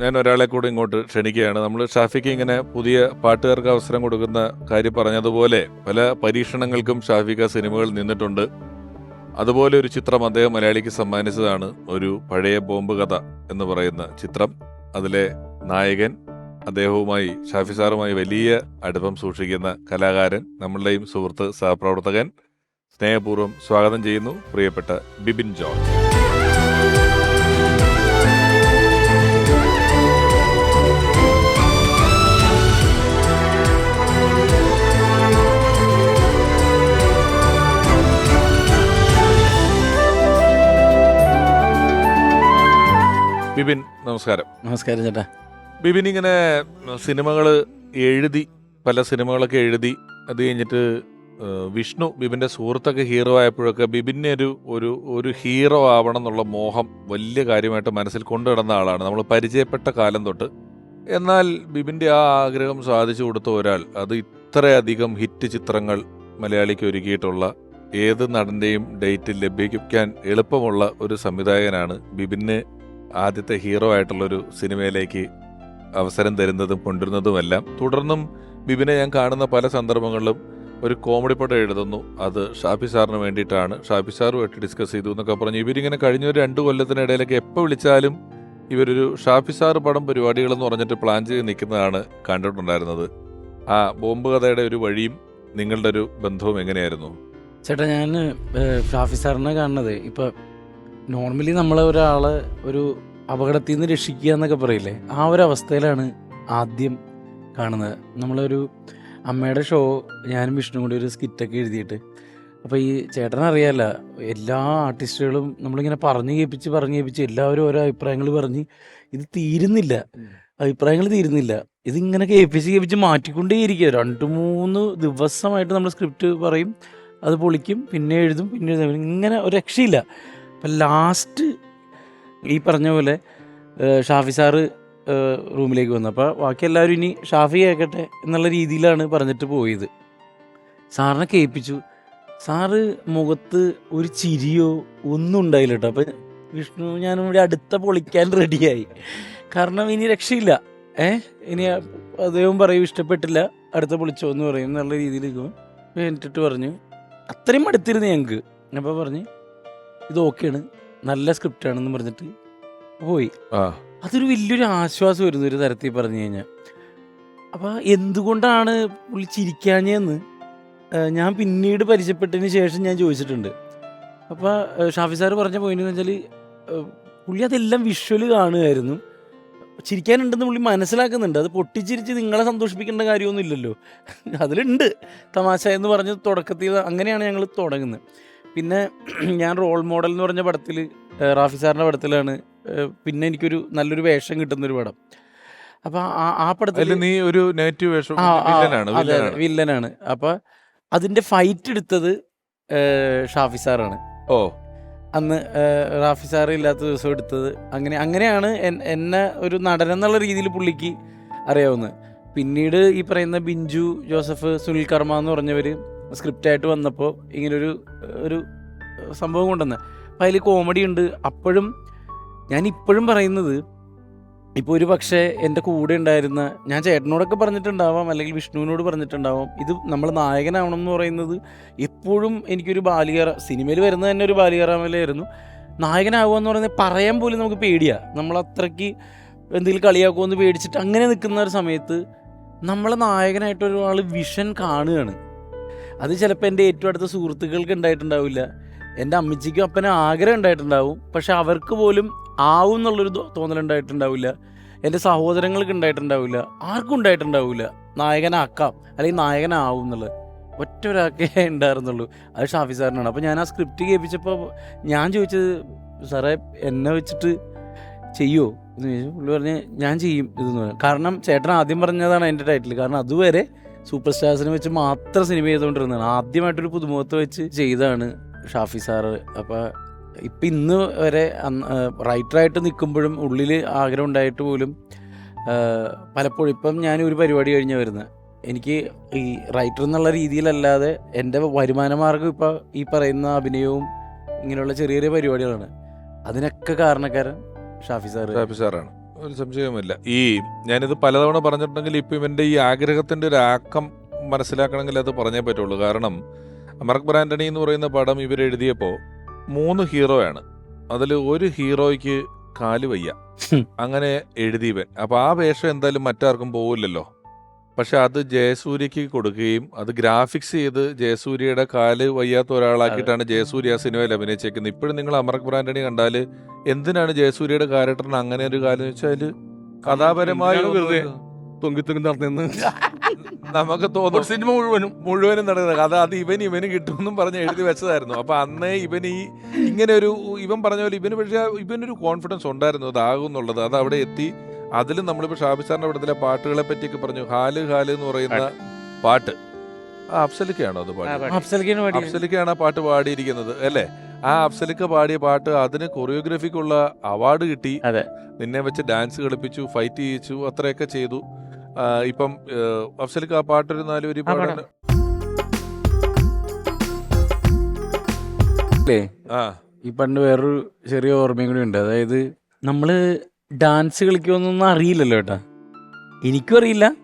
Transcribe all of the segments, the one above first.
ഞാൻ ഒരാളെ കൂടി ഇങ്ങോട്ട് ക്ഷണിക്കുകയാണ്. നമ്മൾ ഷാഫിക്ക് ഇങ്ങനെ പുതിയ പാട്ടുകാർക്ക് അവസരം കൊടുക്കുന്ന കാര്യം പറഞ്ഞതുപോലെ പല പരീക്ഷണങ്ങൾക്കും ഷാഫിക്ക സിനിമകൾ നിന്നിട്ടുണ്ട്. അതുപോലെ ഒരു ചിത്രം അദ്ദേഹം മലയാളിക്ക് സമ്മാനിച്ചതാണ്. ഒരു പഴയ ബോംബ് കഥ എന്ന് പറയുന്ന ചിത്രം. അതിലെ നായകൻ അദ്ദേഹവുമായി ഷാഫി സാറുമായി വലിയ അടുപ്പം സൂക്ഷിക്കുന്ന കലാകാരൻ നമ്മളുടെയും സുഹൃത്ത് സഹപ്രവർത്തകൻ. സ്നേഹപൂർവം സ്വാഗതം ചെയ്യുന്നു പ്രിയപ്പെട്ട ബിബിൻ ജോർജ് നമസ്കാരം. നമസ്കാരം ചേട്ടാ. ബിബിൻ ഇങ്ങനെ സിനിമകൾ എഴുതി പല സിനിമകളൊക്കെ എഴുതി അത് കഴിഞ്ഞിട്ട് വിഷ്ണു ബിബിന്റെ സുഹൃത്തൊക്കെ ഹീറോ ആയപ്പോഴൊക്കെ ബിബിനെ ഒരു ഒരു ഒരു ഹീറോ ആവണം എന്നുള്ള മോഹം വലിയ കാര്യമായിട്ട് മനസ്സിൽ കൊണ്ടുനടന്ന ആളാണ്. നമ്മൾ പരിചയപ്പെട്ട കാലം തൊട്ട്. എന്നാൽ ബിബിന്റെ ആ ആഗ്രഹം സാധിച്ചു കൊടുത്ത ഒരാൾ അത് ഇത്രയധികം ഹിറ്റ് ചിത്രങ്ങൾ മലയാളിക്ക് ഒരുക്കിയിട്ടുള്ള ഏത് നടന്റെയും ഡേറ്റ് ലഭിക്കാൻ എളുപ്പമുള്ള ഒരു സംവിധായകനാണ് ബിബിന് ആദ്യത്തെ ഹീറോ ആയിട്ടുള്ളൊരു സിനിമയിലേക്ക് അവസരം തരുന്നതും കൊണ്ടുവരുന്നതുമെല്ലാം. തുടർന്നും ബിബിനെ ഞാൻ കാണുന്ന പല സന്ദർഭങ്ങളിലും ഒരു കോമഡി പടം എഴുതുന്നു. അത് ഷാഫി സാറിന് വേണ്ടിയിട്ടാണ്. ഷാഫി സാറുമായിട്ട് ഡിസ്കസ് ചെയ്തു എന്നൊക്കെ പറഞ്ഞു. ഇവരിങ്ങനെ കഴിഞ്ഞ ഒരു രണ്ട് കൊല്ലത്തിനിടയിലൊക്കെ എപ്പോൾ വിളിച്ചാലും ഇവരൊരു ഷാഫി സാർ പടം പരിപാടികളെന്ന് പറഞ്ഞിട്ട് പ്ലാൻ ചെയ്ത് നിൽക്കുന്നതാണ് കണ്ടിട്ടുണ്ടായിരുന്നത്. ആ ബോംബ് കഥയുടെ ഒരു വഴിയും നിങ്ങളുടെ ഒരു ബന്ധവും എങ്ങനെയായിരുന്നു? ചേട്ടാ ഞാൻ ഷാഫി സാറിനെ കാണുന്നത്. ഇപ്പൊ നോർമലി നമ്മളെ ഒരാളെ ഒരു അപകടത്തിൽ നിന്ന് രക്ഷിക്കുക എന്നൊക്കെ പറയില്ലേ? ആ ഒരു അവസ്ഥയിലാണ് ആദ്യം കാണുന്നത്. നമ്മളൊരു അമ്മയുടെ ഷോ ഞാനും വിഷ്ണു കൂടി ഒരു സ്കിറ്റൊക്കെ എഴുതിയിട്ട്. അപ്പോൾ ഈ ചേട്ടനറിയാമല്ല എല്ലാ ആർട്ടിസ്റ്റുകളും നമ്മളിങ്ങനെ പറഞ്ഞു കേൾപ്പിച്ച് പറഞ്ഞു കേൾപ്പിച്ച് എല്ലാവരും ഓരോ അഭിപ്രായങ്ങൾ പറഞ്ഞ് ഇത് തീരുന്നില്ല. അഭിപ്രായങ്ങൾ തീരുന്നില്ല. ഇതിങ്ങനെ കേൾപ്പിച്ച് കേൾപ്പിച്ച് മാറ്റിക്കൊണ്ടേയിരിക്കുക. രണ്ട് മൂന്ന് ദിവസമായിട്ട് നമ്മൾ സ്ക്രിപ്റ്റ് പറയും അത് പൊളിക്കും പിന്നെ എഴുതും പിന്നെ എഴുതും. ഇങ്ങനെ ഒരു രക്ഷയില്ല. അപ്പം ലാസ്റ്റ് ഈ പറഞ്ഞ പോലെ ഷാഫി സാറ് റൂമിലേക്ക് വന്നു. അപ്പോൾ ബാക്കി എല്ലാവരും ഇനി ഷാഫി കേൾക്കട്ടെ എന്നുള്ള രീതിയിലാണ് പറഞ്ഞിട്ട് പോയത്. സാറിനെ കേൾപ്പിച്ചു. സാറ് മുഖത്ത് ഒരു ചിരിയോ ഒന്നും ഉണ്ടായില്ല കേട്ടോ. അപ്പം വിഷ്ണു ഞാനും കൂടി അടുത്ത പൊളിക്കാൻ റെഡിയായി കാരണം ഇനി രക്ഷയില്ല. ഏ ഇനി അദ്ദേഹം പറയും ഇഷ്ടപ്പെട്ടില്ല അടുത്ത പൊളിച്ചോ എന്ന് പറയും എന്നുള്ള രീതിയിൽ എന്നിട്ട് പറഞ്ഞു. അത്രയും അടുത്തിരുന്നു ഞങ്ങൾക്ക് അപ്പോൾ പറഞ്ഞ് ഇത് ഓക്കെയാണ്. നല്ല സ്ക്രിപ്റ്റാണെന്ന് പറഞ്ഞിട്ട് പോയി. അതൊരു വലിയൊരു ആശ്വാസം വരുന്ന ഒരു തരത്തിൽ പറഞ്ഞു കഴിഞ്ഞാൽ അപ്പോൾ എന്തുകൊണ്ടാണ് പുള്ളി ചിരിക്കാഞ്ഞെന്ന് ഞാൻ പിന്നീട് പരിചയപ്പെട്ടതിന് ശേഷം ഞാൻ ചോദിച്ചിട്ടുണ്ട്. അപ്പോൾ ഷാഫി സാർ പറഞ്ഞ പോയിന്റ് എന്ന് വെച്ചാൽ പുള്ളി അതെല്ലാം വിഷ്വൽ കാണുമായിരുന്നു ചിരിക്കാനുണ്ടെന്ന് പുള്ളി മനസ്സിലാക്കുന്നുണ്ട്. അത് പൊട്ടിച്ചിരിച്ച് നിങ്ങളെ സന്തോഷിപ്പിക്കേണ്ട കാര്യമൊന്നും ഇല്ലല്ലോ അതിലുണ്ട്. തമാശ എന്ന് പറഞ്ഞ് തുടക്കത്തിൽ അങ്ങനെയാണ് ഞങ്ങൾ തുടങ്ങുന്നത്. പിന്നെ ഞാൻ റോൾ മോഡൽ എന്ന് പറഞ്ഞ പടത്തിൽ റാഫി സാറിന്റെ പടത്തിലാണ് പിന്നെ എനിക്കൊരു നല്ലൊരു വേഷം കിട്ടുന്നൊരു പടം. അപ്പോൾ ആ ആ പടത്തിൽ നീ ഒരു നെഗറ്റീവ് വേഷം വില്ലനാണ് അതെ, അതെ, വില്ലനാണ്. വില്ലനാണ്. അപ്പൊ അതിന്റെ ഫൈറ്റ് എടുത്തത് ഷാഫി സാറാണ്. ഓ. അന്ന് റാഫി സാർ ഇല്ലാത്ത ദിവസം എടുത്തത്. അങ്ങനെ അങ്ങനെയാണ് എന്നെ ഒരു നടൻ എന്നുള്ള രീതിയിൽ പുള്ളിക്ക് അറിയാവുന്നത്. പിന്നീട് ഈ പറയുന്ന ബിഞ്ചു ജോസഫ് സുനിൽ കർമ്മ എന്ന് പറഞ്ഞവർ സ്ക്രിപ്റ്റായിട്ട് വന്നപ്പോൾ ഇങ്ങനൊരു ഒരു സംഭവം കൊണ്ടുവന്ന്. അപ്പം അതിൽ കോമഡി ഉണ്ട്. അപ്പോഴും ഞാൻ ഇപ്പോഴും പറയുന്നത് ഇപ്പോൾ ഒരു പക്ഷേ എന്റെ കൂടെ ഉണ്ടായിരുന്ന ഞാൻ ചേട്ടനോടൊക്കെ പറഞ്ഞിട്ടുണ്ടാവാം അല്ലെങ്കിൽ വിഷ്ണുവിനോട് പറഞ്ഞിട്ടുണ്ടാവാം ഇത് നമ്മൾ നായകനാവണം എന്ന് പറയുന്നത് എപ്പോഴും എനിക്കൊരു ബാലികറ സിനിമയിൽ വരുന്നത് തന്നെ ഒരു ബാലികറാമലായിരുന്നു നായകനാവുക എന്ന് പറയുന്നത് പറയാൻ പോലും നമുക്ക് പേടിയാണ് നമ്മൾ അത്രയ്ക്ക് എന്തെങ്കിലും കളിയാക്കുമോ എന്ന് പേടിച്ചിട്ട് അങ്ങനെ നിൽക്കുന്ന ഒരു സമയത്ത് നമ്മളെ നായകനായിട്ട് ഒരാൾ വിഷൻ കാണുകയാണ്. അത് ചിലപ്പോൾ എന്റെ ഏറ്റവും അടുത്ത സുഹൃത്തുക്കൾക്ക് ഉണ്ടായിട്ടുണ്ടാവില്ല. എന്റെ അമ്മച്ചിക്കും അപ്പനും ആഗ്രഹം ഉണ്ടായിട്ടുണ്ടാവും. പക്ഷെ അവർക്ക് പോലും ആവും എന്നുള്ളൊരു തോന്നലുണ്ടായിട്ടുണ്ടാവില്ല എന്റെ സഹോദരങ്ങൾക്ക് ഉണ്ടായിട്ടുണ്ടാവില്ല. ആർക്കും ഉണ്ടായിട്ടുണ്ടാവില്ല. നായകനാക്കാം. അല്ലെങ്കിൽ നായകനാവും എന്നുള്ളത്. ഒറ്റ ഒരാൾക്കേ ഉണ്ടായിരുന്നുള്ളൂ. അത് ഷാഫി സാറിനാണ്. അപ്പോൾ ഞാൻ ആ സ്ക്രിപ്റ്റ് കേൾപ്പിച്ചപ്പോൾ ഞാൻ ചോദിച്ചത് സാറേ എന്നെ വെച്ചിട്ട് ചെയ്യുമോ എന്ന് ചോദിച്ചു. പുള്ളി പറഞ്ഞ് ഞാൻ ചെയ്യും. ഇതെന്ന് പറഞ്ഞു. കാരണം ചേട്ടൻ ആദ്യം പറഞ്ഞതാണ് എന്റെ ടൈറ്റിൽ. കാരണം അതുവരെ സൂപ്പർ സ്റ്റാർസിനെ വെച്ച് മാത്രം സിനിമ ചെയ്തുകൊണ്ടിരുന്നതാണ്. ആദ്യമായിട്ടൊരു പുതുമുഖത്ത് വെച്ച് ചെയ്താണ് ഷാഫി സാറ് അപ്പോൾ ഇപ്പം ഇന്ന് വരെ റൈറ്ററായിട്ട് നിൽക്കുമ്പോഴും ഉള്ളിൽ ആഗ്രഹം ഉണ്ടായിട്ട് പോലും പലപ്പോഴും ഇപ്പം ഞാൻ ഒരു പരിപാടി കഴിഞ്ഞ് വരുന്നത് എനിക്ക് ഈ റൈറ്റർ എന്നുള്ള രീതിയിലല്ലാതെ എന്റെ വരുമാന മാർഗം ഇപ്പോൾ ഈ പറയുന്ന അഭിനയവും ഇങ്ങനെയുള്ള ചെറിയ ചെറിയ പരിപാടികളാണ്. അതിനൊക്കെ കാരണക്കാരൻ ഷാഫി സാർ ഷാഫി സാറാണ്. ഒരു സംശയവുമില്ല. ഈ ഞാനിത് പലതവണ പറഞ്ഞിട്ടുണ്ടെങ്കിൽ ഇപ്പം ഇവന്റെ ഈ ആഗ്രഹത്തിന്റെ ഒരു ആക്കം മനസ്സിലാക്കണമെങ്കിൽ അത് പറഞ്ഞേ പറ്റുള്ളൂ. കാരണം മർക്ക് ബ്രാൻഡണി എന്ന് പറയുന്ന പടം ഇവരെഴുതിയപ്പോൾ മൂന്ന് ഹീറോയാണ് അതിൽ ഒരു ഹീറോയ്ക്ക് കാൽ വയ്യ. അങ്ങനെ എഴുതിയവൻ. അപ്പോൾ ആ വേഷം എന്തായാലും മറ്റാർക്കും പോവില്ലല്ലോ. പക്ഷെ അത് ജയസൂര്യക്ക് കൊടുക്കുകയും അത് ഗ്രാഫിക്സ് ചെയ്ത് ജയസൂര്യയുടെ കാൽ വയ്യാത്ത ഒരാളാക്കിയിട്ടാണ് ജയസൂര്യ ആ സിനിമയിൽ അഭിനയിച്ചേക്കുന്നത്. ഇപ്പോഴും നിങ്ങൾ അമർക്ക് ബ്രാൻഡണി കണ്ടാൽ എന്തിനാണ് ജയസൂര്യയുടെ ക്യാരക്ടറിന് അങ്ങനെ ഒരു കാലം എന്ന് വെച്ചാൽ കഥാപരമായ വെറുതെ തൊങ്കി തൊങ്കി നടന്നെന്ന്? നമുക്ക് തോന്നും. സിനിമ മുഴുവനും മുഴുവനും നടക്കുന്നത്. അത് അത് ഇവൻ ഇവന് കിട്ടുമെന്നും പറഞ്ഞ് എഴുതി വെച്ചതായിരുന്നു. അപ്പൊ അന്നേ ഇവൻ ഈ ഇങ്ങനെ ഒരു ഇവൻ പറഞ്ഞ പോലെ ഇവന് പക്ഷേ ഇവനൊരു കോൺഫിഡൻസ് ഉണ്ടായിരുന്നു. അതാകും എന്നുള്ളത്. അത് അവിടെ എത്തി. അതിലും നമ്മളിപ്പോൾ ഷാബി സാറിന്റെ പടത്തിലെ പാട്ടുകളെ പറ്റിയൊക്കെ പറഞ്ഞു. ഹാൽ ഹാൽ എന്ന് പറയുന്ന പാട്ട്. ആ അഫ്സലിക്കാണോ അത് പാട്ട് അഫ്സലിക്കാണ് ആ പാട്ട് പാടിയിരിക്കുന്നത് അല്ലേ? ആ അഫ്സലിക്ക പാടിയ പാട്ട് അതിന് കൊറിയോഗ്രഫിക്കുള്ള അവാർഡ് കിട്ടി. അതെ. നിന്നെ വെച്ച് ഡാൻസ് കളിപ്പിച്ചു ഫൈറ്റ് ചെയ്യിച്ചു അത്രയൊക്കെ ചെയ്തു. ഇപ്പം അഫ്സലിക്ക ആ പാട്ടൊരു നാല് വരി ആ, അല്ലേ ആ. ഈ പണ്ട് വേറൊരു ചെറിയ ഓർമ്മയും കൂടി ഉണ്ട്. അതായത് നമ്മൾ ഡാൻസ് കളിക്കുമെന്നൊന്നും അറിയില്ലല്ലോ ഏട്ടാ. എനിക്കും അറിയില്ല.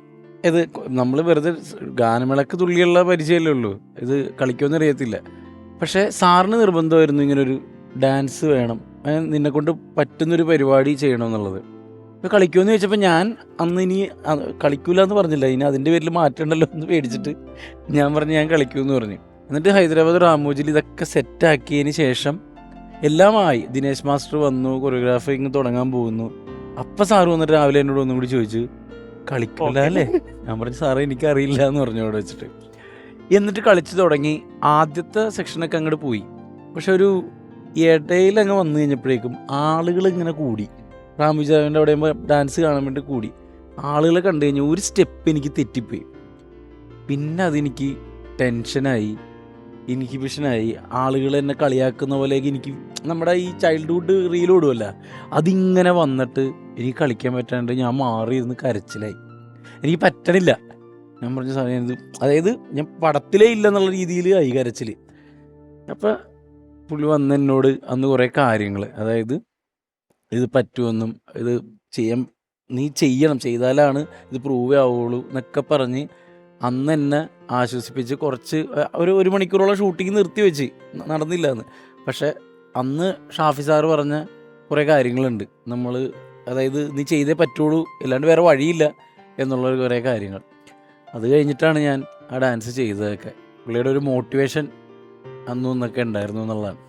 ഇത് നമ്മൾ വെറുതെ ഗാനമിളക്ക് തുള്ളിയുള്ള പരിചയമല്ലേ ഉള്ളൂ. ഇത് കളിക്കുമെന്ന് അറിയത്തില്ല. പക്ഷേ സാറിന് നിർബന്ധമായിരുന്നു ഇങ്ങനൊരു ഡാൻസ് വേണം. നിന്നെ കൊണ്ട് പറ്റുന്നൊരു പരിപാടി ചെയ്യണം എന്നുള്ളത് കളിക്കുമെന്ന് ചോദിച്ചപ്പോൾ ഞാൻ അന്ന് ഇനി കളിക്കൂല എന്ന് പറഞ്ഞില്ല. ഇനി അതിന്റെ പേരിൽ മാറ്റണ്ടല്ലോ എന്ന് പേടിച്ചിട്ട് ഞാൻ പറഞ്ഞു ഞാൻ കളിക്കുമെന്ന് പറഞ്ഞു. എന്നിട്ട് ഹൈദരാബാദ് റാമോജിൽ ഇതൊക്കെ സെറ്റാക്കിയതിന് ശേഷം എല്ലാമായി. ദിനേശ് മാസ്റ്റർ വന്നു കൊറിയോഗ്രാഫിങ് തുടങ്ങാൻ പോകുന്നു. അപ്പം സാറ് വന്നിട്ട് രാവിലെ എന്നോട് ഒന്നും കൂടി ചോദിച്ചു കളിക്കില്ല അല്ലേ? ഞാൻ പറഞ്ഞു സാറേ എനിക്കറിയില്ല എന്ന് പറഞ്ഞു അവിടെ വെച്ചിട്ട്. എന്നിട്ട് കളിച്ചു തുടങ്ങി. ആദ്യത്തെ സെക്ഷനൊക്കെ അങ്ങോട്ട് പോയി. പക്ഷെ ഒരു ഇടയിൽ അങ്ങ് വന്നു കഴിഞ്ഞപ്പോഴേക്കും ആളുകൾ ഇങ്ങനെ കൂടി. റാമുജാവിന്റെ അവിടെ ഡാൻസ് കാണാൻ വേണ്ടി കൂടി. ആളുകളെ കണ്ടു കഴിഞ്ഞാൽ ഒരു സ്റ്റെപ്പ് എനിക്ക് തെറ്റിപ്പോയി. പിന്നെ അതെനിക്ക് ടെൻഷനായി ഇൻഹിബിഷനായി ആളുകൾ എന്നെ കളിയാക്കുന്ന പോലെയൊക്കെ എനിക്ക് നമ്മുടെ ഈ ചൈൽഡ്ഹുഡ് റീലോടുമല്ല അതിങ്ങനെ വന്നിട്ട് എനിക്ക് കളിക്കാൻ പറ്റാണ്ട് ഞാൻ മാറി ഇരുന്ന് കരച്ചിലായി. എനിക്ക് പറ്റണില്ല. ഞാൻ പറഞ്ഞ സമയം അതായത് ഞാൻ പടത്തിലേ ഇല്ല എന്നുള്ള രീതിയിൽ ആയി കരച്ചിൽ അപ്പം പുള്ളി വന്ന് എന്നോട് അന്ന് കുറേ കാര്യങ്ങൾ അതായത് ഇത് പറ്റുമെന്നും ഇത് ചെയ്യാൻ നീ ചെയ്യണം ചെയ്താലാണ് ഇത് പ്രൂവ് ആവുള്ളൂ എന്നൊക്കെ പറഞ്ഞ് അന്ന് എന്നെ ആശ്വസിപ്പിച്ച് കുറച്ച് ഒരു ഒരു മണിക്കൂറോളം ഷൂട്ടിങ് നിർത്തി വെച്ച്. നടന്നില്ല എന്ന് പക്ഷെ അന്ന് ഷാഫി സാറ് പറഞ്ഞ കുറേ കാര്യങ്ങളുണ്ട്. നമ്മൾ അതായത് നീ ചെയ്തേ പറ്റുള്ളൂ അല്ലാണ്ട് വേറെ വഴിയില്ല എന്നുള്ള കുറേ കാര്യങ്ങൾ. അത് കഴിഞ്ഞിട്ടാണ് ഞാൻ ആ ഡാൻസ് ചെയ്തതൊക്കെ. പുള്ളിയുടെ ഒരു മോട്ടിവേഷൻ അന്നും ഉണ്ടായിരുന്നു എന്നുള്ളതാണ്.